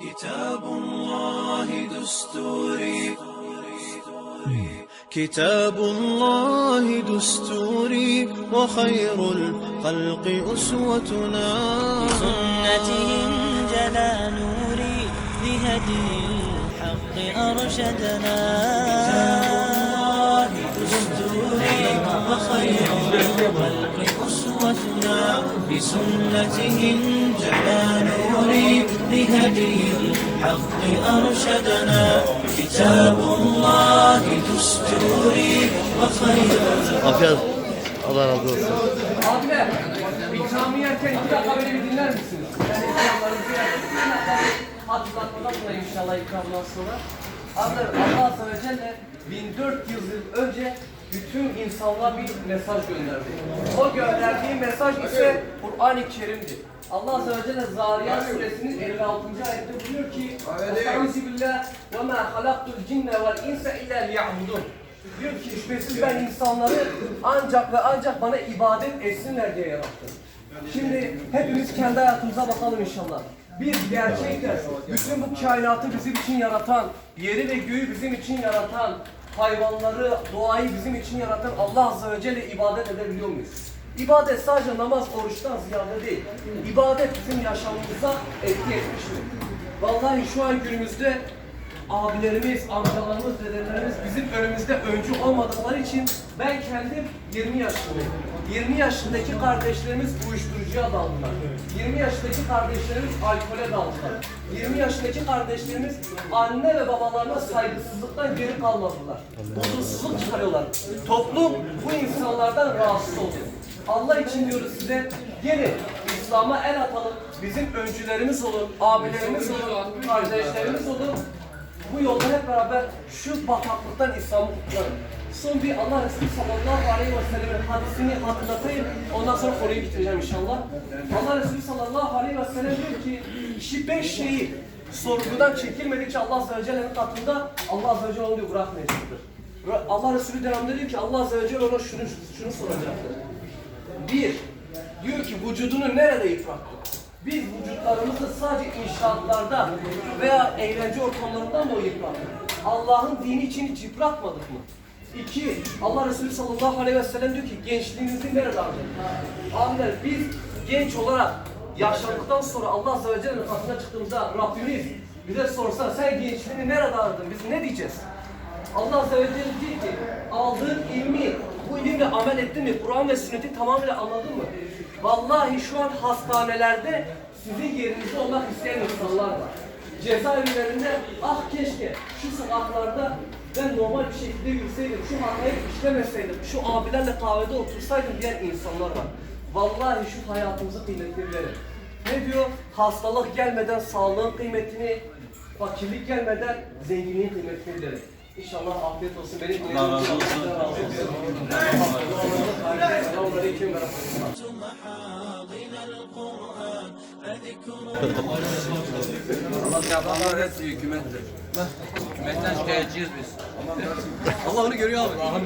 كتاب الله دستوري. كتاب الله دستوري. وخير الخلق أسوتنا. سنته انجلى نوري. لهدي الحق أرشدنا. بسنته انجلى نوري لهدي الحق أرشدنا كتاب الله دستوري وخير Afiyet. Allah razı olsun. Abiler, bir cami yerken iki dakika beni bir dinler misiniz? Yani ikramlarımızı yerken iki dakika bir hatırlatmadan sonra inşallah ikramdan sonra. Abiler, Allah Azze ve Celle 1400 yıl önce bütün insanlığa bir mesaj gönderdi. O gönderdiği mesaj ise Kur'an-ı Kerim'dir. Allah Azze ve Celle Zariyat suresinin 56. ayette buyuruyor ki ve ma halaktul cinne vel insa illa liya'budun. Diyor ki şüphesiz ben insanları ancak ve ancak bana ibadet etsinler diye yarattım. Şimdi hepimiz kendi hayatımıza bakalım inşallah. Biz gerçekten bütün bu kainatı bizim için yaratan, yeri ve göğü bizim için yaratan, hayvanları, doğayı bizim için yaratan Allah Azze ve Celle ibadet edebiliyor muyuz? İbadet sadece namaz, oruçtan ziyade değil. İbadet bizim yaşamımıza etki etmiş mi? Vallahi şu an günümüzde abilerimiz, amcalarımız, dedelerimiz bizim önümüzde öncü olmadıkları için ben kendim 20 yaşındayım. 20 yaşındaki kardeşlerimiz uyuşturucuya daldılar. 20 yaşındaki kardeşlerimiz alkole daldılar. 20 yaşındaki kardeşlerimiz anne ve babalarına saygısızlıktan geri kalmadılar. Huzursuzluk çıkarıyorlar. Toplum bu insanlardan rahatsız oluyor. Allah için diyoruz size gelin İslam'a el atalım. Bizim öncülerimiz olun, abilerimiz olun, kardeşlerimiz olun. Beraber şu bataklıktan İslam'ı kurtarın. Son bir Allah Resulü sallallahu aleyhi ve sellem'in hadisini hatırlatayım. Ondan sonra konuyu bitireceğim inşallah. Allah Resulü sallallahu aleyhi ve sellem diyor ki kişi beş şeyi sorgudan çekilmedikçe Allah Azze ve Celle'nin katında Allah Azze ve Celle onu diyor bırakmayacaktır. Allah Resulü devamında diyor ki Allah Azze ve Celle ona şunu, şunu soracaktır. Bir, diyor ki vücudunu nerede yıprattın? Biz vücutlarımızı sadece inşaatlarda veya eğlence ortamlarında mı yıprattık? Allah'ın dini için hiç mı? İki, Allah Resulü sallallahu aleyhi ve sellem diyor ki gençliğinizi nerede harcadın? Abiler biz genç olarak yaşlandıktan sonra Allah Azze ve Celle'nin katına çıktığımızda Rabbimiz bize sorsa sen gençliğini nerede harcadın? Biz ne diyeceğiz? Allah Azze ve Celle diyor ki aldığın ilmi, bu ilimle amel ettin mi? Kur'an ve sünneti tamamıyla anladın mı? Vallahi şu an hastanelerde sizin yerinizde olmak isteyen insanlar var. Cezaevlerinde ah keşke şu sokaklarda ben normal bir şekilde yürüseydim, şu hatayı işlemeseydim, şu abilerle kahvede otursaydım diyen insanlar var. Vallahi şu hayatımızı kıymetli bilelim. Ne diyor? Hastalık gelmeden sağlığın kıymetini, fakirlik gelmeden zenginliğin kıymetini bilelim. İnşallah afiyet olsun. Beni dinlediğiniz için Allah razı olsun. Aleyküm ve rahmetullah. Allah yapanlar hepsi hükümettir. Hükümetten şikayetçiyiz biz. Allah onu görüyor abi.